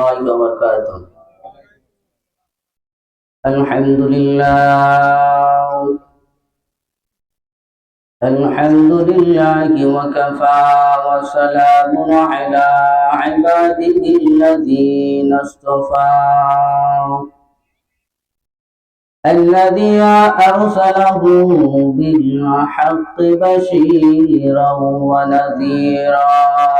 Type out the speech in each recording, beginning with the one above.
الله وبركاته. الحمد لله. الحمد لله وكفى وسلام على عباده الذين اصطفى. الذي أرسله بالحق بشيرا ونذيرا.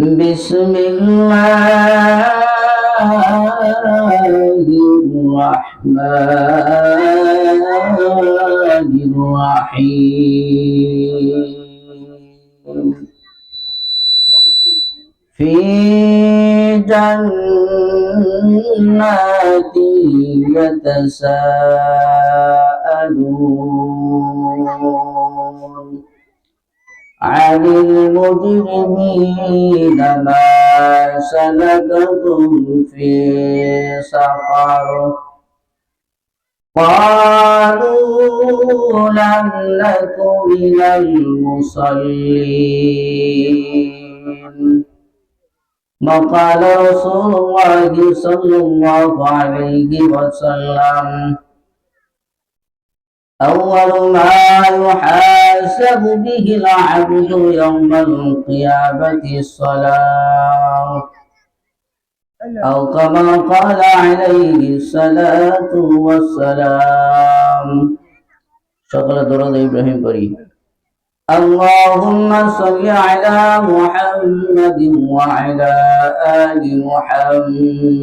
بسم الله الرحمن الرحيم. في جنات يتساءلون عن المجرمين ما سلككم في سقر. قالوا لم نك من المصلين. وقال رسول الله صلى الله عليه وسلم أول ما يحاسب به العبد يوم القيامة الصلاة. أو كما قال عليه الصلاة والسلام. شكرا درود إبراهيم بري. اللهم صل على محمد وعلى آل محمد.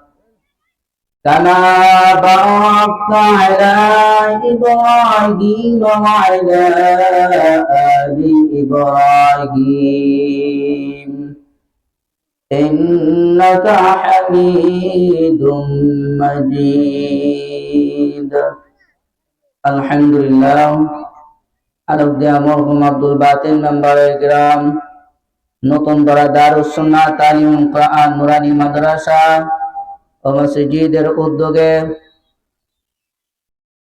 كما باركت على إبراهيم وعلى آل إبراهيم إنك حميد مجيد الحمد لله আলোকদিয়া মরহুম আব্দুল বাতিল মেম্বারের গ্রাম নতুন বড়া দারুসুন্নাহ তালিম কোরআন নুরানি মাদ্রাসা ও মসজিদের উদ্যোগে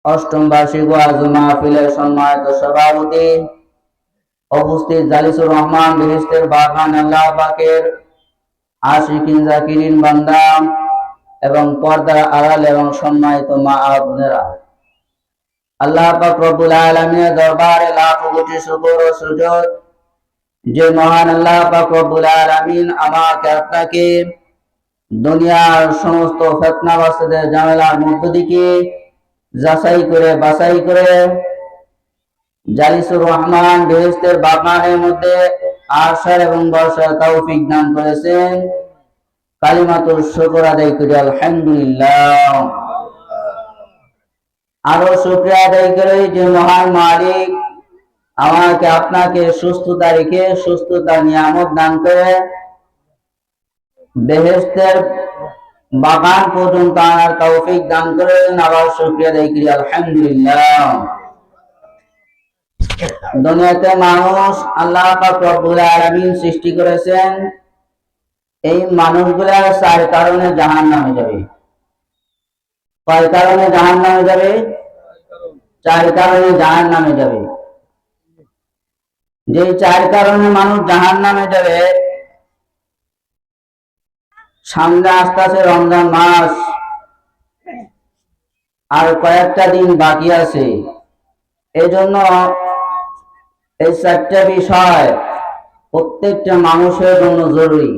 অষ্টম বার্ষিক ওয়াজ মাহফিলের সম্মানিত সভাপতি উপস্থিত জালিসুর রহমান বেহেস্তের বাগান আল্লাহ পাকের আশিকিন জাকিরিন বান্দা এবং পর্দার আড়াল এবং সম্মানিত মা বোনেরা। আল্লাহ পাক রব্বুল আলামিনের দরবারে লাখ কোটি শুকর ও সুজুদ যে মহান আল্লাহ পাক রব্বুল আলামিন আমাকে আপনাকে দুনিয়ার সমস্ত ফেতনাবাসীদের ঝামেলার মধ্য দিকে যাচাই করে, বাছাই করে জালিসুর রহমান বেহেস্তের বাগানের মধ্যে আশার এবং বর্ষার তৌফিক দান করেছেন। কালিমাতুর শুকর আদায় করি, আলহামদুলিল্লাহ। আরও শুক্রিয়া আদায় করে যে মহান মালিক আমাকে আপনাকে সুস্থতা রেখে সুস্থতা নিয়ামত দান করে বেহেস্তের বাগান পর্যন্ত আনার তৌফিক দান করেন। আবার শুক্রিয়া আদায় করি, আলহামদুলিল্লাহ। দুনিয়াতে মানুষ আল্লাহ রব্বুল আলামিন সৃষ্টি করেছেন। এই মানুষগুলা চার কারণে জাহান নামে যাবে। কয় কারণে জাহান নামে যাবে? চার কারণে জাহান নামে যাবে। যে চার কারণে মানুষ জাহান নামে যাবে সামনে আসতেছে রমজান মাস। আর কয়েকটা দিন বাকি আছে। এই জন্য এই চারটা বিষয় প্রত্যেকটা মানুষের জন্য জরুরি।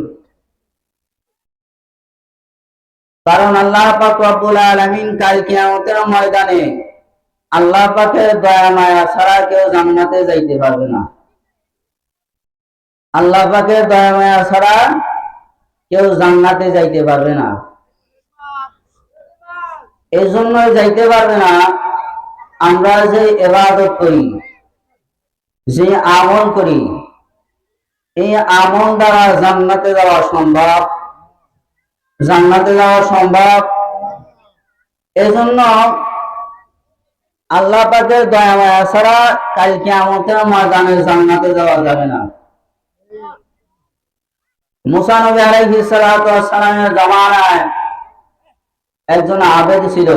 কারণ আল্লাহ পাক রব্বুল আলামিন কাল কিয়ামতের ময়দানে আল্লাহ পাকের দয়া মায়া ছাড়া কেউ জান্নাতে যাইতে পারবে না। আল্লাহ পাকের দয়া মায়া ছাড়া কেউ জান্নাতে যাইতে পারবে না। এই জন্যই যাইতে পারবে না, আমরা যে এবাদত করি, যে আমল করি, এই আমল দ্বারা জান্নাতে যাওয়া সম্ভব, জান্নাতে যাওয়া সম্ভব। এজন্য আল্লাহ পাকের দয়া মায়া ছাড়া কাল কিয়ামতের ময়দানে জান্নাতে যাওয়া যাবে না। মুসা নবী আলাইহিস সালাতু ওয়াস সালামের জামানায় একজন আবেদ ছিল।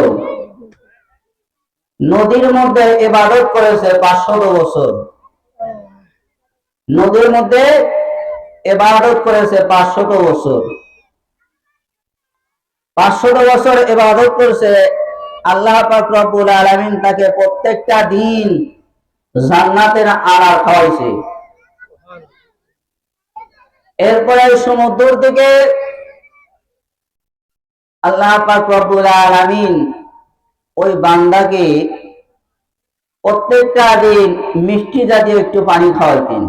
নদীর মধ্যে করেছে পাঁচশত বছর। নদীর মধ্যে করেছে পাঁচশত বছর। পাঁচশত বছর এবাদত করেছে আল্লাহ রব্বুল তাকে প্রত্যেকটা দিন জান্নাতের আনার খাওয়াইছে। এরপরে সমুদ্র থেকে আল্লাহ পাক আলামিন ওই বান্দাকে প্রত্যেকটা দিন মিষ্টি জাতীয় একটু পানি খাওয়াইতেন।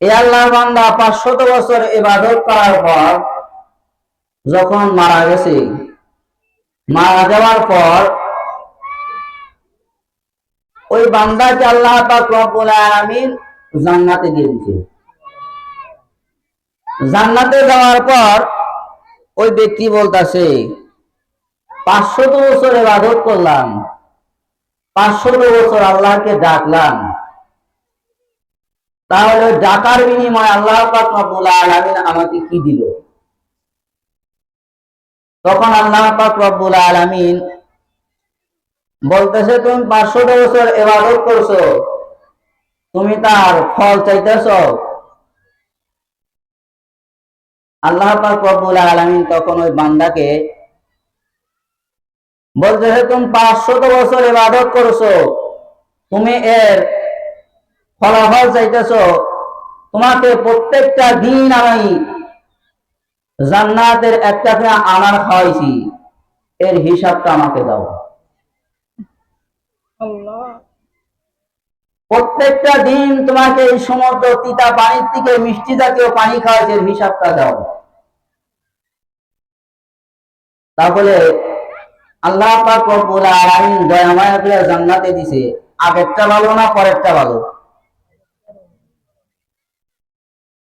এ আল্লাহ বান্দা পাঁচশত বছর ইবাদত করার পর যখন মারা গেছে, মারা যাওয়ার পর ওই বান্দাকে আল্লাহ পাক রব্বুল আলামিন জান্নাতে দিয়ে দিয়েছে জান্নাতে যাওয়ার পর ওই ব্যক্তি বলতাছে পাঁচশত বছর ইবাদত করলাম পাঁচশত বছর আল্লাহকে ডাকলাম। তাহলে ডাকার বিনিময়ে আল্লাহ আমাকে কি দিল? তখন আল্লাহ রব্বুল আলামিন বলতেছে, তুমি পাঁচশত বছর ইবাদত করছ, তুমি তার ফল চাইতেছ আল্লাহ পাক রব্বুল আলামিন তখন ওই বান্দাকে বলতেছে তুমি পাঁচশত বছর ইবাদত করছ, তুমি এর ফলাফল চাইতেছ, তোমাকে প্রত্যেকটা দিন আমি জান্নাতের একটা আনার খাওয়াইছি, এর হিসাবটা আমাকে দাও। প্রত্যেকটা দিন তোমাকে এই সমুদ্র তিতা পানির থেকে মিষ্টি জাতীয় পানি খাওয়াইছে হিসাবটা দাও। তাহলে আল্লাহ পাক জান্নাতে দিছে। আগেরটা ভালো না পরেরটা ভালো?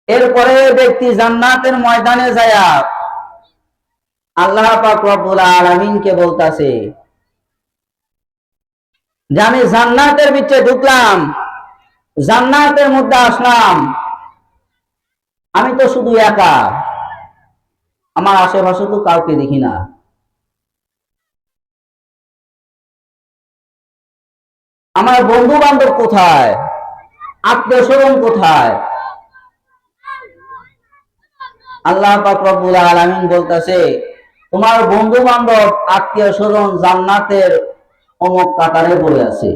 এরপরে ব্যক্তি জান্নাতের ময়দানে যায়। আল্লাহ পাক রব্বুল আলামিনকে বলতাছে যে আমি জান্নাতের ভিতরে ঢুকলাম, জান্নাতের মধ্যে আসলাম। আমি তো শুধু একা। আমার আশেপাশে তো কাউকে দেখি না। আমার বন্ধু বান্ধব কোথায়? আত্মীয় স্বজন কোথায়? আল্লাহ রব্বুল আলামিন বলতেছে, তোমার বন্ধু বান্ধব আত্মীয় স্বজন জান্নাতের অমুক কাতারে পড়ে আছে।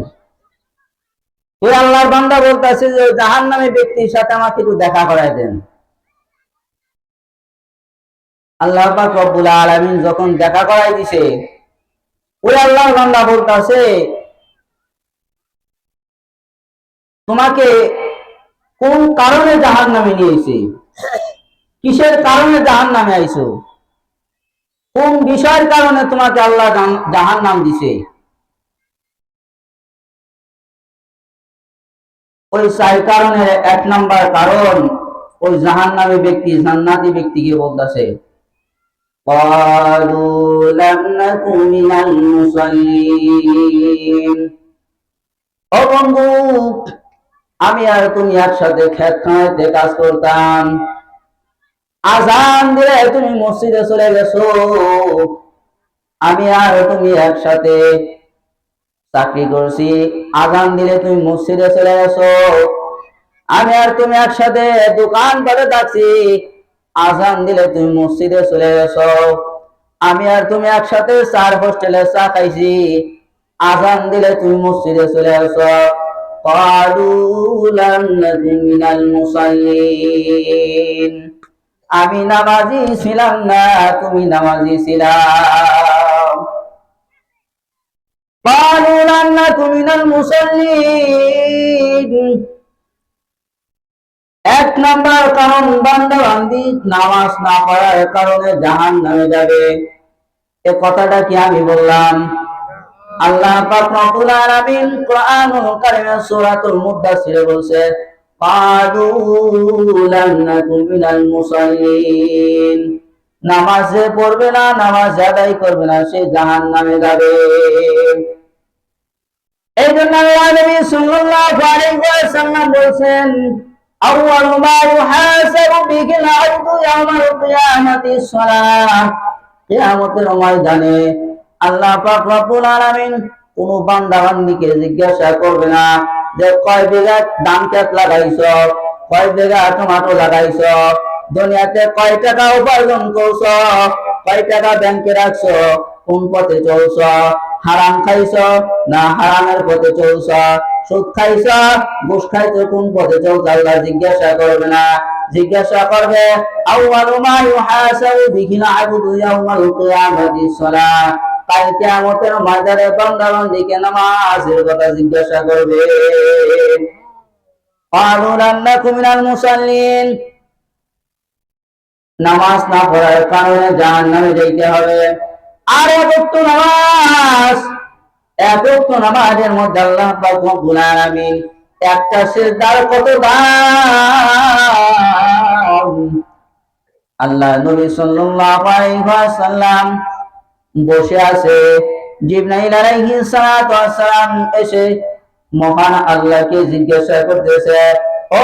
ওই আল্লাহর বান্দা বলতেছে যে জাহান নামে ব্যক্তির সাথে আমাকে একটু দেখা করাই দেন। আল্লাহ পাক রব্বুল আলামিন যখন দেখা করাই দিছে, ওই আল্লাহর বান্দা বলতেছে, তোমাকে কোন কারণে জাহান নামে নিয়েছে? কিসের কারণে জাহান নামে আইছো? কোন বিষয়ের কারণে তোমাকে আল্লাহ জাহান নাম দিছে? ওই চার কারণের এক নাম্বার কারণ, ওই জাহান নামে ব্যক্তি জান্নাতি ব্যক্তিকে বলতেছে আমি আর তুমি একসাথে খেত খাওয়াইতে কাজ করতাম। আজান দিলে তুমি মসজিদে চলে গেছো। আমি আর তুমি একসাথে চাকরি করছি আজান দিলে তুমি মসজিদে চলে গেছো আমি আর তুমি একসাথে দোকান করে থাকছি, আজান দিলে তুমি মসজিদে চলে গেছো আমি আর তুমি একসাথে চার হোস্টেলে চা খাইছি, আজান দিলে তুমি মসজিদে চলে গেছো আমি নামাজি ছিলাম না, তুমি নামাজি ছিলাম قالوا لم نكن من المصلين এক নাম্বার কারণ বান্দা বান্দি নামাজ না পড়ার কারণে জাহান নামে যাবে এ কথাটা কি আমি বললাম আল্লাহ পাক রব্বুল আলামিন কোরআনুল কারীমে সূরাতুল মুদাসসির বলছে ক্বালু লাম নাকুন মিনাল মুসাল্লিন নামাজ যে পড়বে না, নামাজ আদায় করবে না, সে জাহান্নামে যাবে। এই জন্য আল্লাহ নবী সাল্লাল্লাহু আলাইহি ওয়াসাল্লাম বলেন আউয়ালু মা ইউহাসাবু সালাহ। কিয়ামতের ময়দানে আল্লাহ পাক রব্বুল আলামিন কোন বান্দা জিজ্ঞাসা করবে না যে, কয় বিঘা ধান ক্ষেত লাগাইছ? কয় বিঘা টমেটো লাগাইছ? দুনিয়াতে কয় টাকা উপার্জন করছ? কয় টাকা ব্যাংকে রাখছ? কোন পথে চলছ? হারাম খাইছ না হারামের পথে চলছ? সুদ খাইছ? ঘুষ খাইছ, কোন পথে চলছ? আল্লাহ জিজ্ঞাসা করবে না। জিজ্ঞাসা করবে, আউয়ালু মা ইউহাসাবু বিহিল আবদু ইয়াওমাল কিয়ামাতিস সালাহ কাল কিয়ামতের ময়দানে বান্দা বান্দিকে নামাজের কথা জিজ্ঞাসা করবে। লাম নাকু মিনাল মুসাল্লিন নামাজ না পড়ার কারণে জাহান্নামে যাইতে হবে। আর একত্র নামাজ একত্র নামাজের মধ্যে আল্লাহ পাক রব্বুল একটা সিজদার কত দাম? আল্লাহ নবী সাল্লাল্লাহু বসে আছে। জিবরাইল আলাইহিস সালাতু ওয়াস সালাম এসে মহান আল্লাহকে জিজ্ঞাসা করতেছে, ও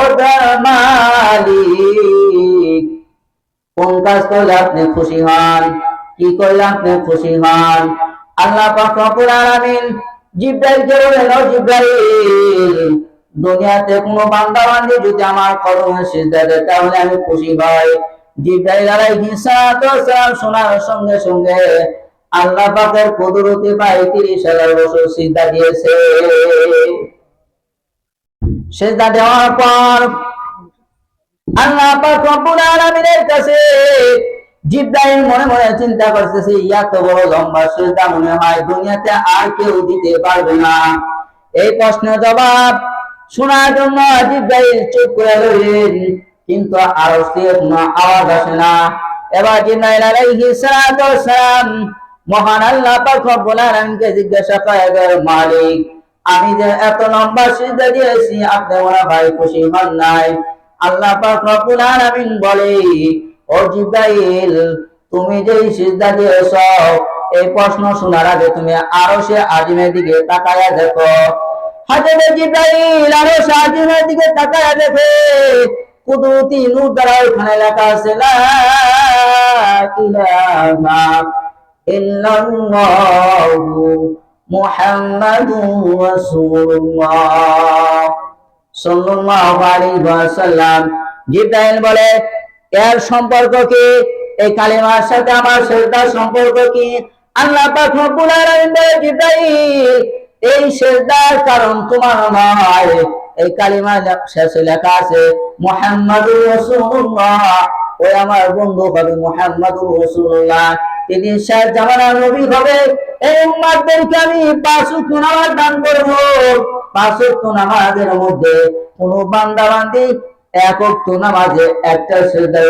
মালিক কোন কাজ করলে আপনি খুশি হন? কি করলে আপনি খুশি হন? আল্লাহ পাক রব্বুল আলামিন জিব্রাইলকে বলেন, ও জিব্রাইল, দুনিয়াতে কোনো বান্দা বান্দি যদি আমার কদমে সিজদা দেয়, তাহলে আমি খুশি হই। জিব্রাইল আলাইহিস সালাতু শোনার সঙ্গে সঙ্গে আল্লাহ পাকের কুদরতে প্রায় হাজার বছর সিজদা দিয়েছে। সিজদা দেওয়ার পর আল্লাহ পাক রব্বুল আলামিনের কাছে জিব্রাইল মনে মনে চিন্তা করতেছে বড় লম্বা সিজদা মনে হয়, দুনিয়াতে আর কেউ দিতে পারবে না। এই জবাব শোনার জন্য জিব্রাইল চুপ করে রইলেন, কিন্তু আর কোনো আওয়াজ আসে না। এবার জিব্রাইল সালাতু মহান আল্লাহ পাক রব্বুল আলামিনকে জিজ্ঞাসা করে মালিক, আমি যে এত লম্বা সিজদা দিয়েছি, আপনি ওরা ভাই খুশি হন নাই? আল্লাহ পাক রব্বুল আলামিন বলে, ও জিব্রাইল, তুমি যে সিজদা দিয়েছ, এই প্রশ্ন শোনার আগে তুমি আরও সে আজিমের দিকে তাকায়া দেখো। হাজরে জিব্রাইল আরও সে আজিমের দিকে তাকায়া দেখে, কুদরতি নূর দ্বারা ওখানে লেখা আছে, লা ইলাহা ইল্লাল্লাহু মুহাম্মাদুর রাসূলুল্লাহ। ওয়াসাল্লাম। জিব্রাইল বলে, এর সম্পর্ক কি? এই কালিমার সাথে আমার সেজদার সম্পর্ক কি? আল্লাহ এই সেজদার কারণ তোমার নয়। এই কালিমা শেষে লেখা আছে, মুহাম্মাদুর রাসূলুল্লাহ। ওই আমার বন্ধু হবে মুহাম্মাদুর রাসূলুল্লাহ। তিনি শেষ জামানার নবী হবে। এই উম্মাদদেরকে আমি পাঁচ ওয়াক্ত নামাজ দান করব। পাঁচ ওয়াক্ত নামাজের মধ্যে কোন বান্দা বান্দি এক নামাজে একটা সেজদা